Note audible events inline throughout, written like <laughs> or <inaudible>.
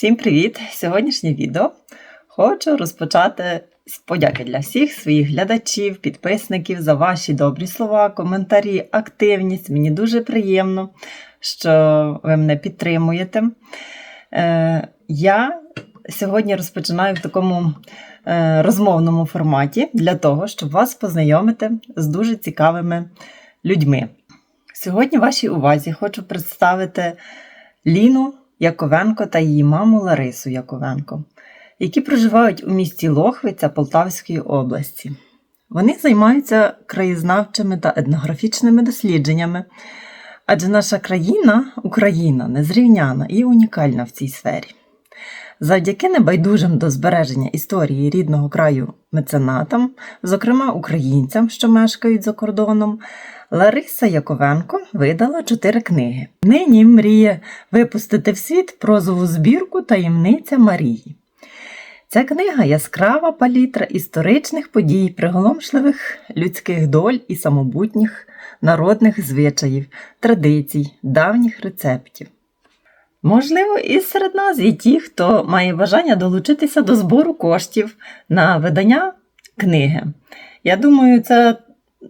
Всім привіт! Сьогоднішнє відео хочу розпочати з подяки для всіх своїх глядачів, підписників за ваші добрі слова, коментарі, активність. Мені дуже приємно, що ви мене підтримуєте. Е, я сьогодні розпочинаю в такому е, розмовному форматі для того, щоб вас познайомити з дуже цікавими людьми. Сьогодні вашій увазі хочу представити Ліну Яковенко та її маму Ларису Яковенко, які проживають у місті Лохвиця Полтавської області. Вони займаються краєзнавчими та етнографічними дослідженнями, адже наша країна, Україна, незрівняна і унікальна в цій сфері. Завдяки небайдужим до збереження історії рідного краю меценатам, зокрема українцям, що мешкають за кордоном, Лариса Яковенко видала чотири книги. Нині мріє випустити в світ прозову збірку Таємниця Марії. Ця книга яскрава палітра історичних подій, приголомшливих людських доль і самобутніх народних звичаїв, традицій, давніх рецептів. Можливо, і серед нас є ті, хто має бажання долучитися до збору коштів на видання книги. Я думаю, це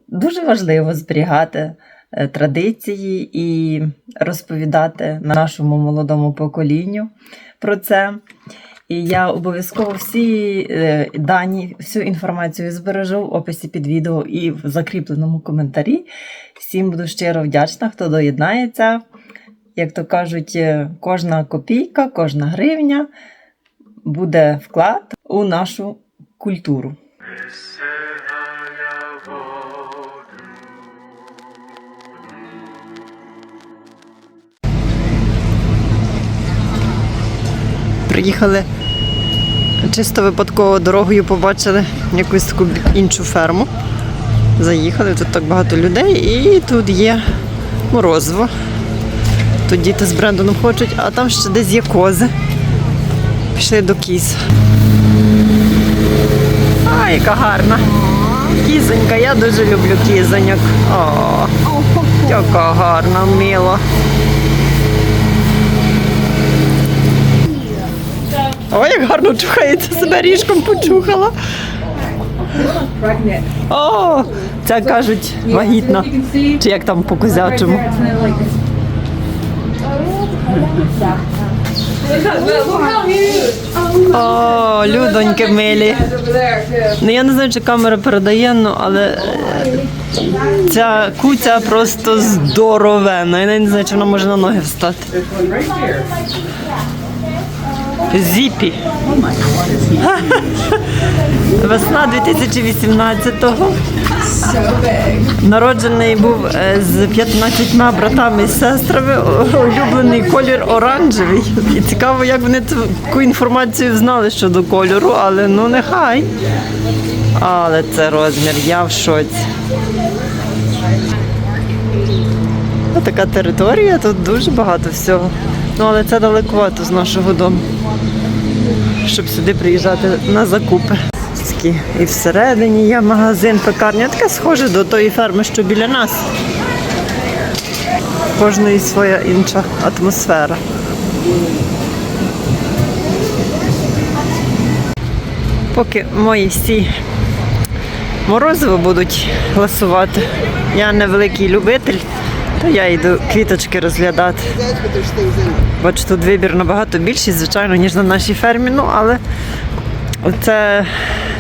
дуже важливо зберігати е, традиції і розповідати нашому молодому поколінню про це. І я обов'язково всі е, дані, всю інформацію збережу в описі під відео і в закріпленому коментарі. Всім буду щиро вдячна, хто доєднається. Як то кажуть, е, кожна копійка, кожна гривня буде вклад у нашу культуру. Приїхали чисто випадково дорогою, побачили якусь таку іншу ферму. Заїхали, тут так багато людей, і тут є морозиво. Тут діти з Брендоном хочуть, а там ще десь є кози. Пішли до кіз. А, яка гарна. Кізонька, я дуже люблю кізоньок. О, яка гарна, мила. О, як гарно чухається, себе ріжком почухала. О, це кажуть вагітна. Чи як там по козячому. О, людоньки милі. Ну я не знаю, чи камера передає, ну, але е, ця куця просто здоровенна. Я не знаю, чи вона може на ноги встати. Зіпі. Весна 2018-го. Народжений був е, з 15 братами і сестрами. Улюблений колір оранжевий. І цікаво, як вони таку інформацію знали щодо кольору, але ну нехай. Але це розмір, я в шоці. Така територія, тут дуже багато всього. Ну, але це далекувато з нашого дому, щоб сюди приїжджати на закупи. І всередині є магазин, пекарня, таке схоже до тої ферми, що біля нас. Кожної своя інша атмосфера. Поки мої всі морозиво будуть ласувати, я не великий любитель, то я йду квіточки розглядати. Бачу, тут вибір набагато більший, звичайно, ніж на нашій фермі. Ну, але це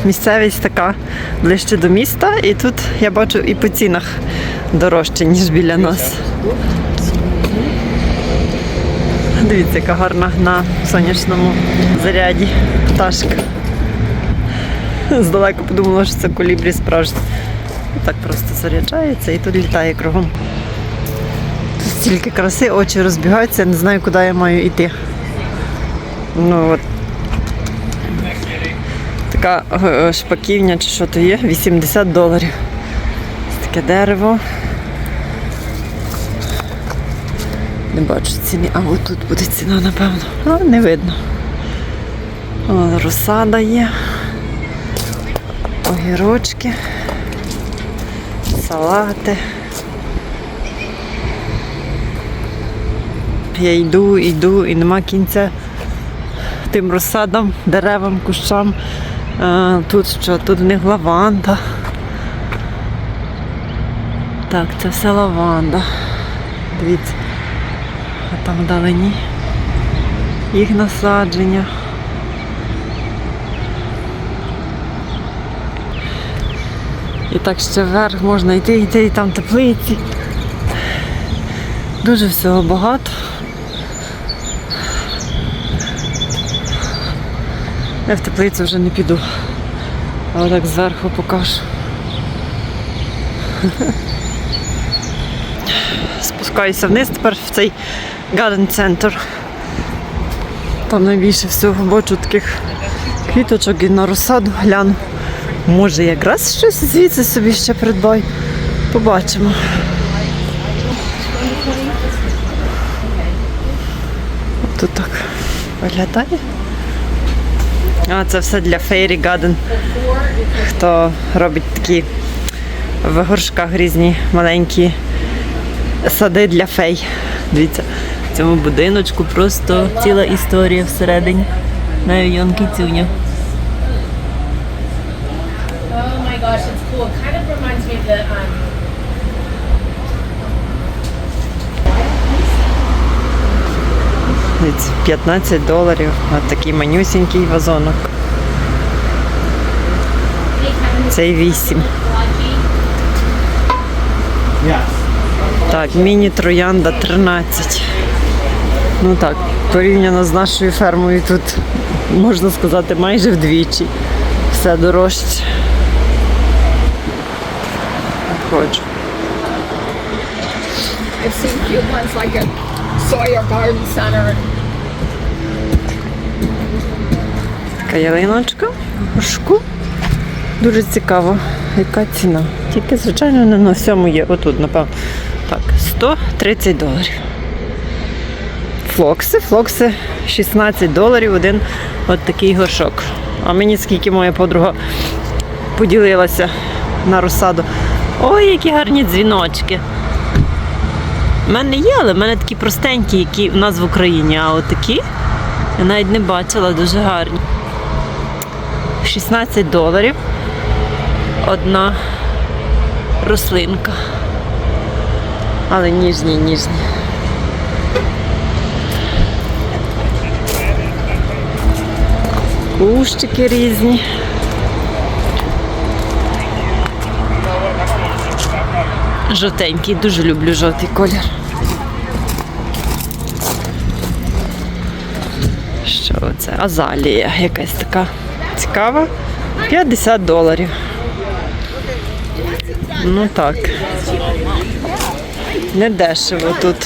місцевість така ближче до міста, і тут я бачу і по цінах дорожче, ніж біля нас. Дивіться, яка гарна на сонячному заряді пташка. Здалеку подумала, що це колібрі справжні. Так просто заряджається і тут літає кругом. Стільки краси, очі розбігаються, не знаю, куди я маю йти. Ну от. Така е, шпаківня чи що то є, 80 доларів. Таке дерево. Не бачу ціни, а от тут буде ціна, напевно. А, не видно. О, розсада є. Огірочки, салати. Я йду, йду і нема кінця тим розсадам, деревам, кущам. Е, Тут що? Тут в них лаванда. Так, це все лаванда. Дивіться. А там вдалині їх насадження. І так ще вверх можна йти, йти, і там теплиці. Дуже всього багато. Я в теплицю вже не піду. А отак зверху покажу. <laughs> Спускаюся вниз тепер в цей гаден центр. Там найбільше всього бачу таких квіточок і на розсаду гляну. Може якраз щось звідси собі ще придбаю. Побачимо. Тут так виглядає. А, це все для Fairy Garden. Хто робить такі в горшках різні маленькі сади для фей. Дивіться, в цьому будиночку просто ціла історія всередині. Навіть кицюня. Oh my gosh, it's cool. It kind of reminds me of the um, Дивіться, 15 доларів. А такий манюсінький вазонок. Цей 8. Так, міні-троянда 13. Ну так, порівняно з нашою фермою тут, можна сказати, майже вдвічі. Все дорожче. Ходжу. I've seen cute ones like at Sawyer Garden Center. Така ялиночка в горшку. Дуже цікаво, яка ціна. Тільки, звичайно, не на всьому є. Отут, напевно. Так, 130 доларів. Флокси, флокси 16 доларів, один от такий горшок. А мені скільки моя подруга поділилася на розсаду. Ой, які гарні дзвіночки. У мене є, але в мене такі простенькі, які в нас в Україні. А от такі я навіть не бачила, дуже гарні. 16 доларів. Одна рослинка. Але ніжні, ніжні. Кущики різні. Жовтенький, дуже люблю жовтий колір. Що це? Азалія якась така цікава. 50 доларів. Ну так. Не дешево тут.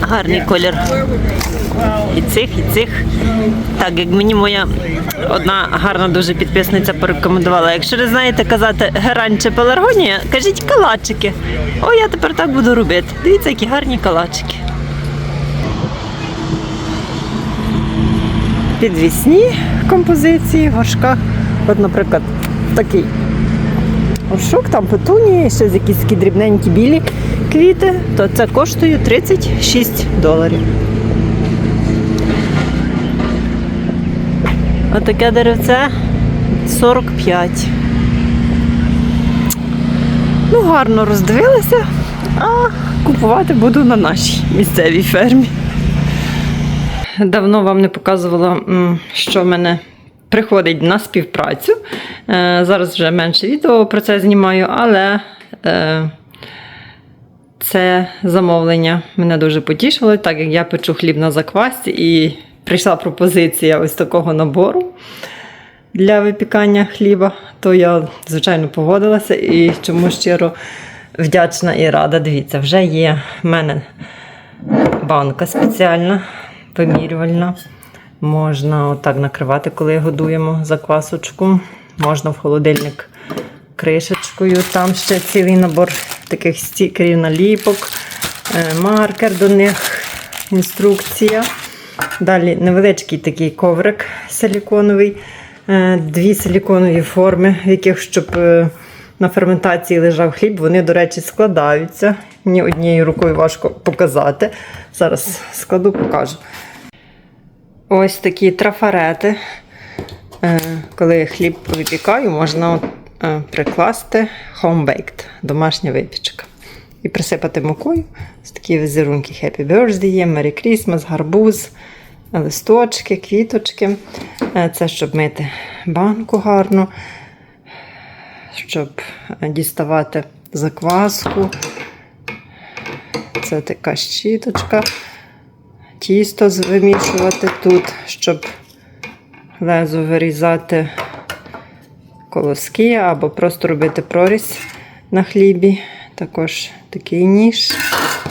Гарний колір. І цих, і цих. Так, як мені моя одна гарна дуже підписниця порекомендувала. Якщо не знаєте казати герань чи пеларгонія, кажіть калачики. О, я тепер так буду робити. Дивіться, які гарні калачики. Підвісні композиції в горшках. От, наприклад, такий горшок, там петунії, ще якісь такі дрібненькі білі квіти, то це коштує 36 доларів. Отаке деревце 45. Ну, гарно роздивилася, а купувати буду на нашій місцевій фермі. Давно вам не показувала, що в мене приходить на співпрацю. Е, Зараз вже менше відео про це знімаю, але е, це замовлення мене дуже потішило, так як я печу хліб на заквасці і прийшла пропозиція ось такого набору для випікання хліба, то я, звичайно, погодилася і чому щиро вдячна і рада. Дивіться, вже є в мене банка спеціальна, вимірювальна. Можна отак накривати, коли годуємо заквасочку. Можна в холодильник кришечкою. Там ще цілий набор таких стікерів, наліпок, е, маркер до них, інструкція. Далі невеличкий такий коврик силіконовий, е, дві силіконові форми, в яких щоб е, на ферментації лежав хліб. Вони, до речі, складаються. Мені однією рукою важко показати. Зараз складу, покажу. Ось такі трафарети. Е, Коли хліб випікаю, можна е, прикласти home-baked, домашня випічка. І присипати мукою. Ось такі візерунки Happy Birthday Merry Christmas, гарбуз, листочки, квіточки. Е, Це щоб мити банку гарно, щоб діставати закваску. Це така щіточка. Тісто вимішувати тут, щоб лезо вирізати колоски або просто робити прорізь на хлібі. Також такий ніж.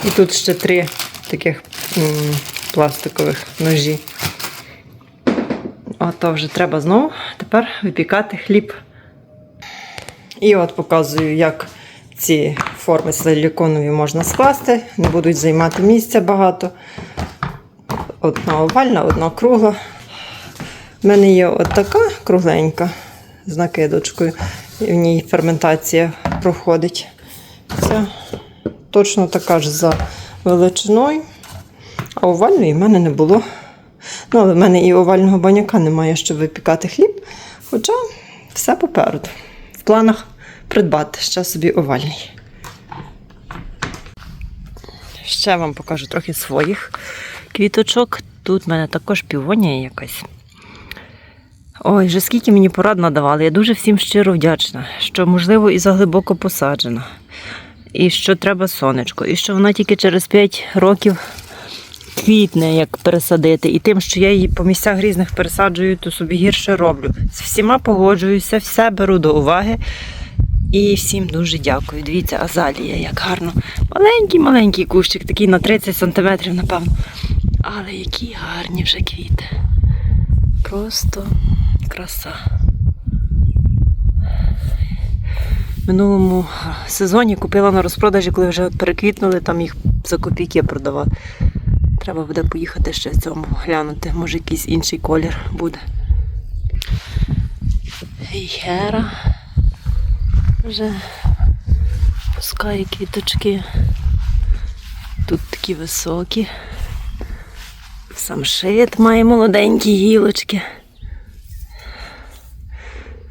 І тут ще три таких пластикових ножі. Ото вже треба знову тепер випікати хліб. І от показую, як ці форми силіконові можна скласти. Не будуть займати місця багато. Одна овальна, одна кругла. У мене є от така кругленька з накидочкою, і в ній ферментація проходить. Це точно така ж за величиною. А овальної в мене не було. Ну, але в мене і овального баняка немає, щоб випікати хліб. Хоча все попереду. В планах придбати ще собі овальний. Ще вам покажу трохи своїх квіточок. Тут в мене також півонія якась. Ой, вже скільки мені порад надавали. Я дуже всім щиро вдячна, що, можливо, і заглибоко посаджена, і що треба сонечко, і що вона тільки через 5 років квітне, як пересадити. І тим, що я її по місцях різних пересаджую, то собі гірше роблю. З всіма погоджуюся, все беру до уваги. І всім дуже дякую. Дивіться, азалія, як гарно. Маленький-маленький кущик, такий на 30 сантиметрів, напевно. Але які гарні вже квіти. Просто краса. Минулому сезоні купила на розпродажі, коли вже переквітнули, там їх за копійки продавали. Треба буде поїхати ще в цьому глянути. Може якийсь інший колір буде. Гера вже пускає квіточки. Тут такі високі. Самшит має молоденькі гілочки.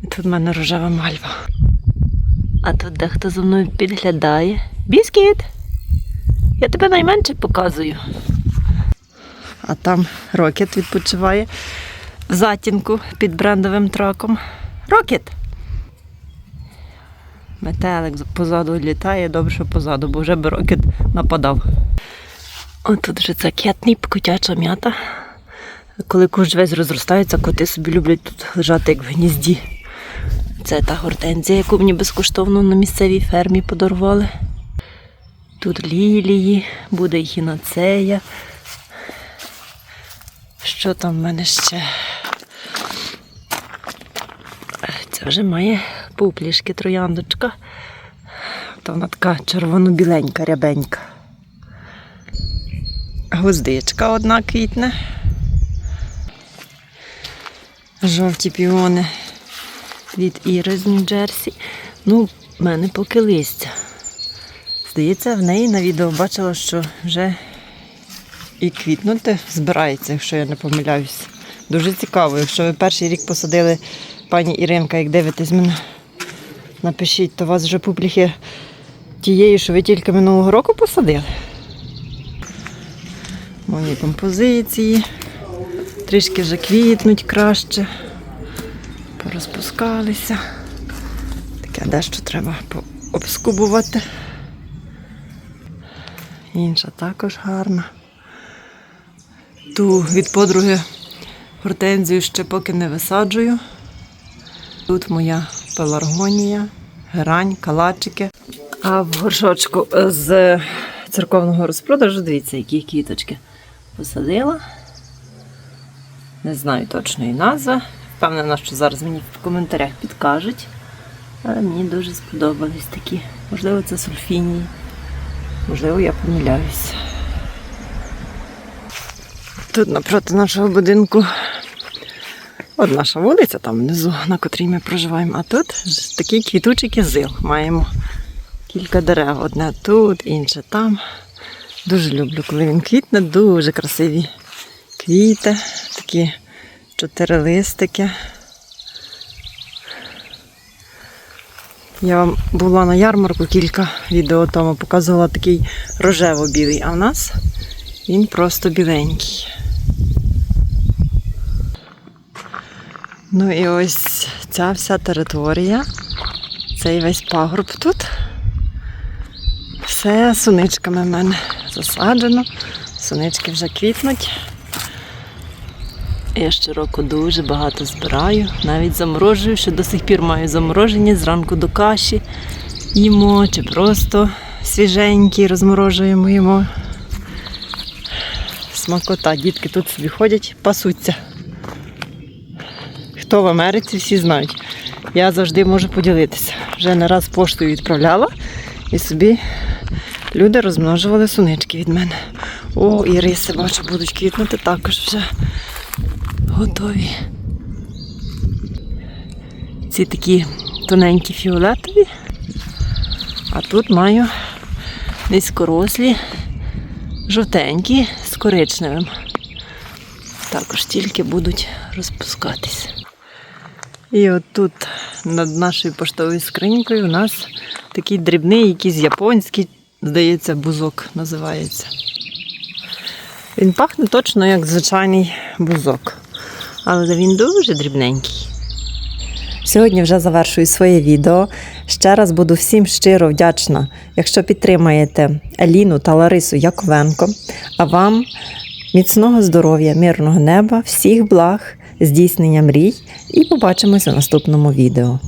І тут в мене рожева мальва. А тут дехто за мною підглядає. Біскіт! Я тебе найменше показую. А там Рокет відпочиває в затінку під брендовим траком. Рокет! Метелик позаду літає, добре, що позаду, бо вже би Рокет нападав. О, тут вже це кетніп, котяча м'ята. Коли кущ весь розростається, коти собі люблять тут лежати як в гнізді. Це та гортензія, яку мені безкоштовно на місцевій фермі подарували. Тут лілії, буде хіноцея. Що там в мене ще? Це вже має пуплішки трояндочка. Та вона така червоно-біленька, рябенька. Гвоздичка одна квітне. Жовті піони від Іри з Нью-Джерсі. Ну, в мене поки листя. Здається, в неї на відео бачила, що вже і квітнути збирається, якщо я не помиляюсь. Дуже цікаво. Якщо ви перший рік посадили пані Іринка, як дивитесь мене, напишіть, то у вас вже публіки тієї, що ви тільки минулого року посадили. Мої композиції. Трішки вже квітнуть краще. Порозпускалися. Таке дещо треба обскубувати. Інша також гарна. Ту від подруги гортензію ще поки не висаджую. Тут моя пеларгонія, герань, калачики. А в горшочку з церковного розпродажу, дивіться, які квіточки посадила. Не знаю точної назви. Впевнена, що зараз мені в коментарях підкажуть. Але мені дуже сподобались такі. Можливо, це сульфінії. Можливо, я помиляюсь. Тут напроти нашого будинку От наша вулиця там внизу, на котрій ми проживаємо. А тут такий квітучий кизил. Маємо кілька дерев. Одне тут, інше там. Дуже люблю, коли він квітне, дуже красиві квіти, такі чотири листики. Я вам була на ярмарку кілька відео тому, показувала такий рожево-білий, а в нас він просто біленький. Ну і ось ця вся територія, цей весь пагорб тут. Все суничками в мене засаджено. Сунички вже квітнуть. Я щороку дуже багато збираю, навіть заморожую, ще до сих пір маю заморожені зранку до каші їмо, чи просто свіженькі розморожуємо їмо. Смакота, дітки тут собі ходять, пасуться. Хто в Америці, всі знають. Я завжди можу поділитися. Вже не раз поштою відправляла і собі люди розмножували сунички від мене. О, і риси, бачу, будуть квітнути також вже готові. Ці такі тоненькі фіолетові. А тут маю низькорослі, жовтенькі з коричневим. Також тільки будуть розпускатись. І от тут над нашою поштовою скринькою у нас такий дрібний, якийсь японський, здається, бузок називається. Він пахне точно як звичайний бузок, але він дуже дрібненький. Сьогодні вже завершую своє відео. Ще раз буду всім щиро вдячна, якщо підтримаєте Аліну та Ларису Яковенко. А вам міцного здоров'я, мирного неба, всіх благ, здійснення мрій і побачимось у наступному відео.